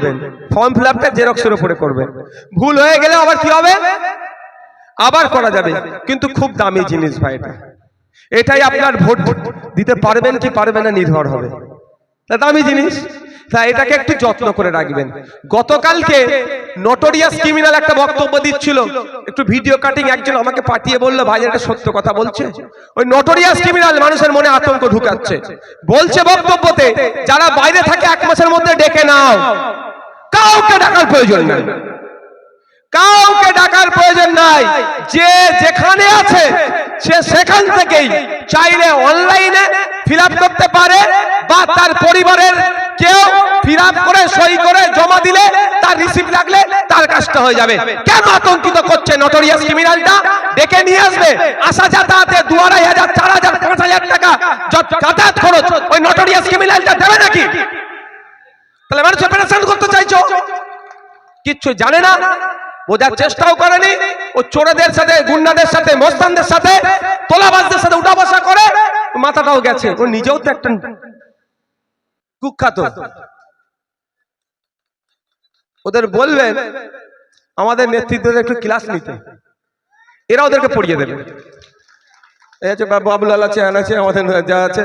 করবেন। Form fill আপটা জেরক্সের উপরে করবেন। ভুল হয়ে গেলে আবার কি হবে? আবার করা যাবে। কিন্তু খুব দামি জিনিস ভাই এটা। এটাই আপনার ভোট। দিতে পারবেন কি পারবেন না নির্ভর হবে। দামি জিনিস। তা এটাকে একটু যত্ন করে রাখবেন। গতকালকে নটোরিয়াস ক্রিমিনাল একটা বক্তব্য দিচ্ছিল। একটু ভিডিও কাটিং একজন আমাকে পাঠিয়ে বলল, ভাই, এটা সত্য কথা বলছে? ওই নটোরিয়াস ক্রিমিনাল মানুষের মনে আতঙ্ক ঢুকাচ্ছে। বলছে বক্তব্যতে, যারা বাইরে থাকে, এক মাসের মধ্যে ডেকে নাও। কাউকে ডাকার প্রয়োজন নাই। কাউকে ডাকার প্রয়োজন নাই। যে যেখানে আছে, সে সেখান থেকেই চাইলে অনলাইনে ফিল করতে পারে বা তার পরিবারের কেউ ফিল করে সই করে জমা দিলে তার রিসিপ্ট লাগলে তার কাজটা হয়ে যাবে। কেন আতঙ্কিত করছে নটোরিয়াস ক্রিমিনালটা ডেকে নিয়ে আসবে। আসা যাতায়াতে দু আড়াই হাজার, চার হাজার, পাঁচ হাজার টাকা যত যাতায়াত খরচ ওই নটোরিয়াস ক্রিমিনালটা দেবে নাকি? তাহলে মানুষ অপারেশন করতে চাইছো? কিচ্ছু জানে না। বোঝার চেষ্টাও করেনি। ও চোরেদের সাথে, গুন্ডাদের সাথে, মস্তানদের সাথে, তোলাবাজদের সাথে উঠা বসা করে, মাথাটাও গেছে। ও নিজেও তো একটা কুখ্যাত। ওদের বলবেন, আমাদের নেতৃত্বদের একটু ক্লাস নিতে। এরা ওদেরকে পড়িয়ে দেবে। এই আছে বাবু আবুলাল আছে, আন আছে, আমাদের যা আছে।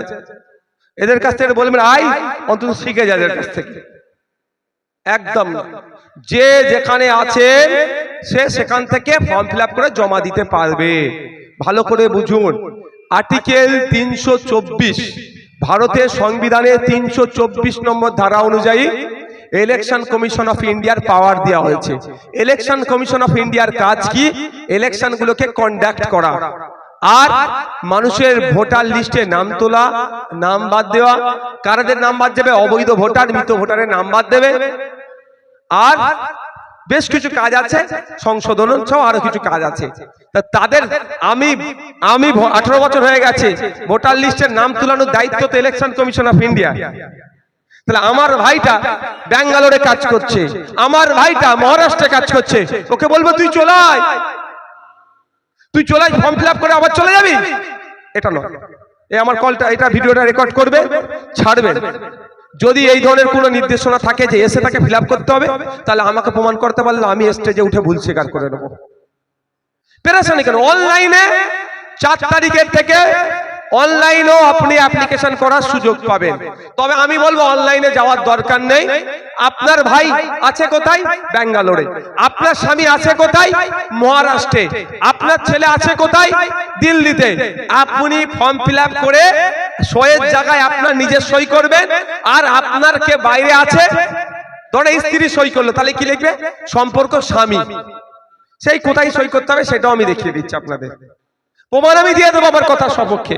এদের কাছ থেকে বলবেন আই অন্তত শিখে যায় এদের কাছ থেকে। একদম যে যেখানে আছে, সে সেখান থেকে ফর্ম ফিল করে জমা দিতে পারবে। ভালো করে বুঝুন। আর্টিকেল তিনশো চব্বিশ। ভারতের সংবিধানের তিনশো চব্বিশ নম্বর ধারা অনুযায়ী ইলেকশন কমিশন অফ ইন্ডিয়ার পাওয়ার দেওয়া হয়েছে। ইলেকশন কমিশন অফ ইন্ডিয়ার কাজ কি? ইলেকশন গুলোকে কন্ডাক্ট করা। আর মানুষের ভোটার লিস্টে নাম তোলা নাম বাদ দেওয়া। কারাদের নাম বাদ দেবে? অবৈধ ভোটার মৃত ভোটারের নাম বাদ দেবে। আর বেশ কিছু কাজ আছে সংশোধন সহ আরও কিছু কাজ আছে। তাদের আমি আমি আঠারো বছর হয়ে গেছে, ভোটার লিস্টের নাম তুলানোর দায়িত্ব তো ইলেকশন কমিশন অফ ইন্ডিয়া তাহলে আমার ভাইটা ব্যাঙ্গালোরে কাজ করছে, আমার ভাইটা মহারাষ্ট্রে কাজ করছে, ওকে বলব তুই চলে আয়। তুই চলে আয় ফর্ম ফিল করে আবার চলে যাবি? এটা নয়। এ আমার কলটা এটা ভিডিওটা রেকর্ড করবে, ছাড়বে। যদি এই ধরনের কোনো নির্দেশনা থাকে যে এসে তাকে ফিল করতে হবে, তাহলে আমাকে প্রমাণ করতে পারলে আমি স্টেজে উঠে ভুল স্বীকার করে নেব। পেরেছেন অনলাইনে চার তারিখের থেকে অনলাইনেও আপনি অ্যাপ্লিকেশন করার সুযোগ পাবেন। তবে আমি বলব অনলাইনে যাওয়ার দরকার নেই। আপনার ভাই আছে কোথায়? ব্যাঙ্গালোরে। আপনার স্বামী আছে কোথায়? মহারাষ্ট্রে। আপনার ছেলে আছে কোথায়? দিল্লিতে। আপনি ফর্ম ফিল করে সয়ের জায়গায় আপনার নিজের সই করবেন। আর আপনার কে বাইরে আছে? ধরে স্ত্রী সই করল, তাহলে কি লিখবে? সম্পর্ক স্বামী। সেই কোথায় সই করতে হবে সেটাও আমি দেখিয়ে দিচ্ছি আপনাদের। প্রমাণ আমি দিয়ে দেবো আমার কথার সপক্ষে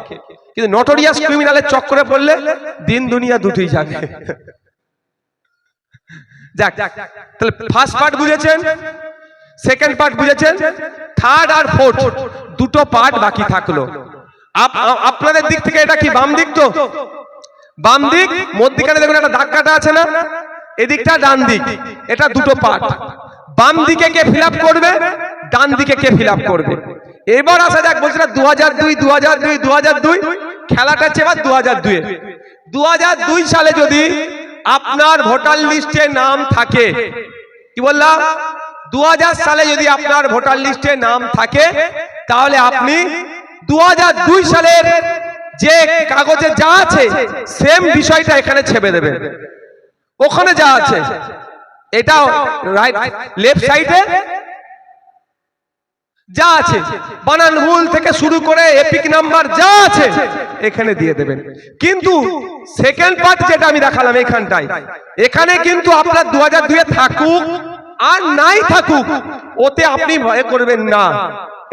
কিন্তু নটোরিয়াস ক্রিমিনালের চক্করে পড়লে দিন দুনিয়া দুটোই যাবে যাক, তাহলে ফার্স্ট পার্ট বুঝেছেন সেকেন্ড পার্ট বুঝেছেন থার্ড আর ফোর্থ দুটো পার্ট বাকি থাকল। আপ- আপনাদের দিক থেকে এটা কি বাম দিক তো? বাম দিক, মধ্যিখানে দেখুন একটা দাগ কাটা আছে না? এদিকটা ডান দিক, এটা দুটো পার্ট বাম দিকে কে ফিল করবে, ডান দিকে কে ফিল করবে। এবার আসা যাক বলছিলাম দু হাজার দুই দু হাজার দুই দুই। খেলাটা হচ্ছে এবার দু হাজার দুই দু হাজার দুই সালে যদি আপনার ভোটার লিস্টে নাম থাকে, কি বললাম? দু হাজার সালে যদি আপনার ভোটার লিস্টে নাম থাকে, তাহলে আপনি দু দুই সালের যে কাগজে যা আছে, সেম বিষয়টা এখানে ছেপে দেবেন। ওখানে যা আছে, এটাও রাইট লেফট সাইডে যা আছে। বানান ভুল থেকে শুরু করে এপিক নাম্বার যা আছে, এখানে দিয়ে দেবেন। কিন্তু সেকেন্ড পার্ট যেটা আমি দেখালাম এখানটায় এখানে কিন্তু আপনার দু হাজার দুয়ে থাকুক আর নাই থাকুক, ওতে আপনি ভয় করবেন না।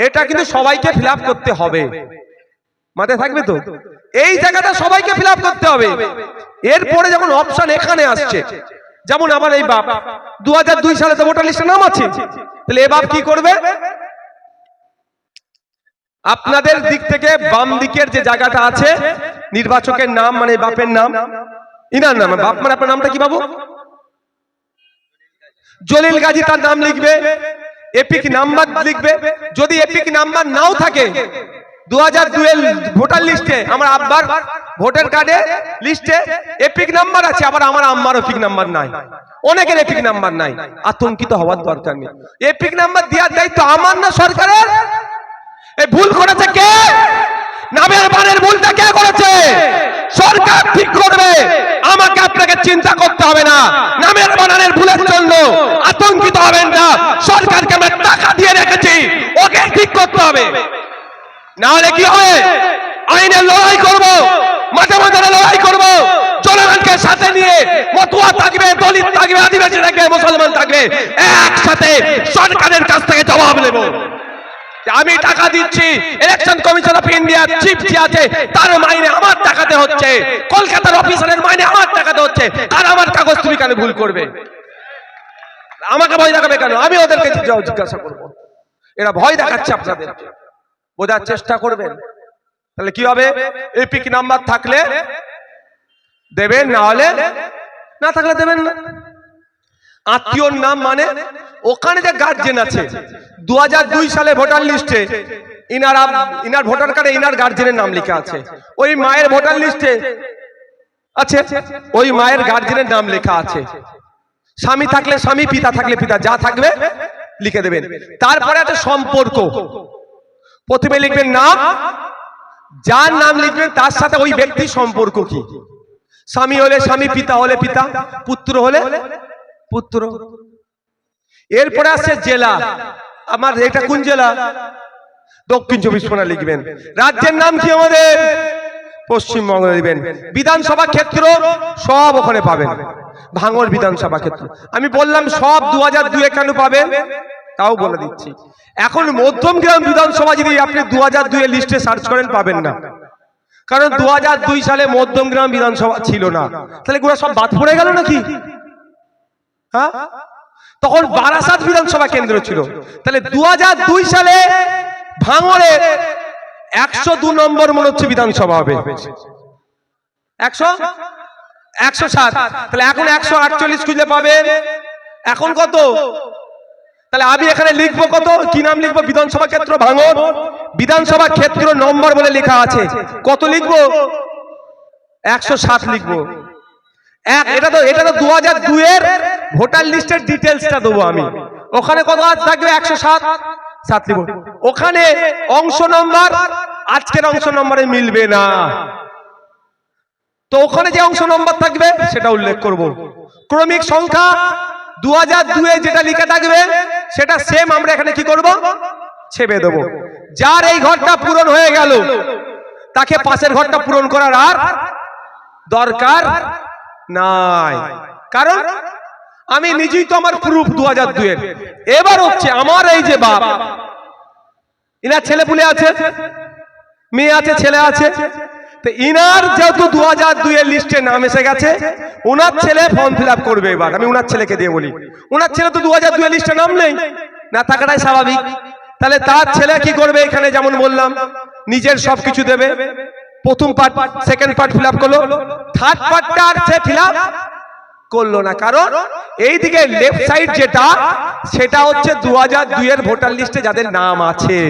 এটা কিন্তু সবাইকে ফিল করতে হবে। মাথায় থাকবে তো? এই জায়গাটা সবাইকে ফিল করতে হবে। এরপরে যখন অপশন এখানে আসছে, যেমন আমার এই বাপ দু সালে তো ভোটার লিস্টে নাম আছে। তাহলে এ বাপ কি করবে? আপনাদের দিক থেকে বাম দিকের যে জায়গাটা আছে, নির্বাচকের নাম মানে বাপের নাম। ইনার নাম, বাপ মানে আপনার নামটা কি বাবু? জলিল গাজী তার নাম লিখবে, এপিক নাম্বার লিখবে। যদি এপিক নাম্বার নাও থাকে দু হাজার দুয়ের ভোটার লিস্টে, আমার আব্বার ভোটার কার্ডে লিস্টে এপিক নাম্বার আছে, আবার আমার আম্মার এপিক নাম্বার নাই। অনেকের এপিক নাম্বার নাই। আতঙ্কিত হওয়ার দরকার নেই। এপিক নাম্বার দেওয়ার দায়িত্ব আমার না সরকারের? এই ভুল করেছে কে? নামের বানের ভুলটা কে করেছে? সরকার ঠিক করবে। আমাকে আপনাকে চিন্তা করতে হবে না। নামের বানানের ভুলের জন্য আতঙ্কিত হবেন না। সরকারকে আমরা টাকা দিয়ে রেখেছি। ওকে ঠিক করতে হবে। না হলে কি হবে? আইনের লড়াই করব। মাঝে মাঝে লড়াই করব। জনগণকে সাথে নিয়ে মতুয়া থাকবে, দলিত থাকবে, আদিবাসী থাকবে, মুসলমান থাকবে। একসাথে সরকারের কাছ থেকে জবাব নেব। আমি টাকা দিচ্ছি ইলেকশন কমিশন অফ ইন্ডিয়ার চিফ যে আছে তার মাইনে আমার টাকাতে হচ্ছে। কলকাতার অফিসারের মাইনে আমার টাকাতে হচ্ছে। আর আমার কাগজ তুমি কেন ভুল করবে? আমাকে ভয় দেখাবে কেন? আমি ওদেরকে যাও জিজ্ঞাসা করব। এরা ভয় দেখাচ্ছে আপনাদের। বোঝার চেষ্টা করবেন। তাহলে কি হবে? এপিক নাম্বার থাকলে দেবেন, না হলে না থাকলে দেবেন না। আত্মীয়র নাম মানে ওখানে যে গার্জেন আছে। দু হাজার দুই সালে ভোটার লিস্টে ইনার ইনার ভোটার কার্ডে ইনার গার্জেনের নাম লেখা আছে। ওই মায়ের ভোটার লিস্টে আছে। ওই মায়ের গার্জেনের নাম লেখা আছে। স্বামী থাকলে স্বামী পিতা থাকলে পিতা যা থাকবে লিখে দেবেন। তারপরে একটা সম্পর্ক। প্রথমে লিখবেন নাম। যার নাম লিখবেন তার সাথে ওই ব্যক্তির সম্পর্ক কি? স্বামী হলে স্বামী পিতা হলে পিতা পুত্র হলে পুত্র। এরপরে আসছে জেলা। আমার এটা কোন জেলা? দক্ষিণ চব্বিশ পরগনা লিখবেন। রাজ্যের নাম কি আমাদের? পশ্চিমবঙ্গ লিখবেন। বিধানসভা ক্ষেত্র সব ওখানে পাবেন। ভাঙর বিধানসভা ক্ষেত্র। আমি বললাম সব দু হাজার দুয়ে কেন পাবেন? তাও বলে দিচ্ছি। এখন মধ্যমগ্রাম বিধানসভা যদি আপনি দু হাজার দুয়ে লিস্টে সার্চ করেন পাবেন না। কারণ দু দুই সালে মধ্যমগ্রাম বিধানসভা ছিল না। তাহলে গুলো সব বাদ পড়ে গেল নাকি? হ্যাঁ? তখন বারাসাত বিধানসভা কেন্দ্র ছিল। তাহলে দু দুই সালে ভাঙড়ে একশো দু নম্বর মনে হচ্ছে বিধানসভা হবে। একশো? একশো সাত। তাহলে এখন একশো আটচল্লিশ খুঁজে পাবেন। এখন কত? তাহলে আমি এখানে লিখব কত? কি নাম লিখব? বিধানসভা ক্ষেত্র ভাঙন বিধানসভা ক্ষেত্র নম্বর বলে লেখা আছে। কত লিখব? একশো সাত লিখব। এক, এটা তো এটা তো দু হাজার দুইয়ের ভোটার লিস্টের ডিটেলসটা দেবো আমি। ওখানে কত থাকবে? একশো সাত। সাত লিখব ওখানে অংশ নম্বর, আজকের অংশ নম্বরে মিলবে না। তো ওখানে যে অংশ নম্বর থাকবে, সেটা উল্লেখ করব। ক্রমিক সংখ্যা দু হাজার দুয়ে যেটা লিখে থাকবে, সেটা সেম আমরা এখানে কি করব? ছেপে দেবো। যার এই ঘরটা পূরণ হয়ে গেল, তাকে পাশের ঘরটা পূরণ করার আর দরকার নাই। কারণ আমি নিজেই তো আমার প্রুফ দু হাজার দুয়ের এবার হচ্ছে আমার এই যে বাপ। ইনার ছেলে পুলে আছে? মেয়ে আছে ছেলে আছে? তো ইনার যেহেতু দু হাজার দুইয়ের লিস্টে নাম এসে গেছে ওনার ছেলে ফর্ম ফিল আপ করবে এবার। আমি ওনার ছেলেকে দিয়ে বলি। ওনার ছেলে তো দু হাজার দুইয়ের লিস্টে নাম নেই। না থাকাটাই স্বাভাবিক। তাহলে তার ছেলে কি করবে এখানে? যেমন বললাম নিজের সব কিছু দেবে। প্রথম part second part fill up করল। থার্ড পার্টটা আর সে ফিল আপ করল না। কারণ এইদিকে লেফট সাইড যেটা, সেটা হচ্ছে দু হাজার দুইয়ের ভোটার লিস্টে যাদের নাম আছে।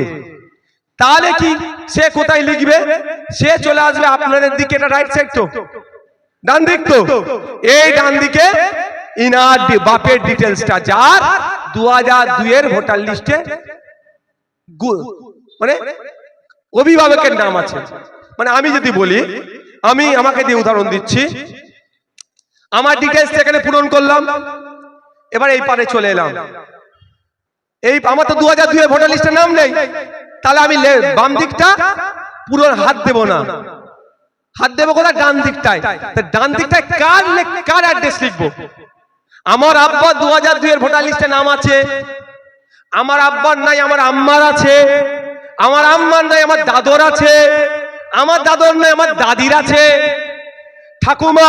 তাহলে কি সে কোথায় লিখবে? সে চলে আসবে আপনাদের দিকে, এটা রাইট সাইড তো। ডান দিক তো। এই ডান দিকে ইনার বাপের ডিটেলসটা যার দু হাজার দুইয়ের ভোটার লিস্টে মানে অভিভাবকের নাম আছে। মানে আমি যদি বলি, আমি আমাকে দিয়ে উদাহরণ দিচ্ছি। আমার ডিটেলস এখানে পূরণ করলাম। এবার এই পারে চলে এলাম। এই আমার তো দু হাজার দুই ভোটার লিস্টে নাম নেই। তাহলে আমি বাম দিকটা পুরো হাত দেব না। হাত দেবো কোথায়? ডান দিকটায়। ডান দিকটায় কার কার অ্যাড্রেস লিখব? আমার আব্বা দু হাজার দুই এর ভোটার লিস্টে নাম আছে। আমার আব্বার নাই আমার আম্মার আছে। আমার আম্মার নাই আমার দাদর আছে। আমার দাদর নাই আমার দাদির আছে। ঠাকুমা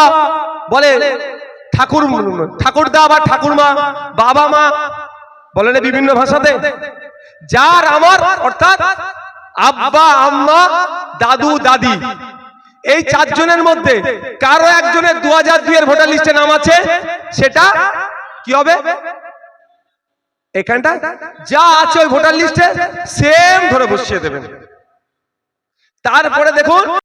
বলে, ঠাকুর, ঠাকুরদা বা ঠাকুরমা, বাবা মা, বলে বিভিন্ন ভাষাতে, যার আমার, অর্থাৎ আব্বা, আম্মা, দাদু, দাদি, এই চারজনের মধ্যে কারও একজনের দু হাজার দুই এর ভোটার লিস্টে নাম আছে, সেটা কি হবে? এখানটা যা আছে ওই ভোটার লিস্টে সেম ধরে বসিয়ে দেবেন। তারপরে দেখুন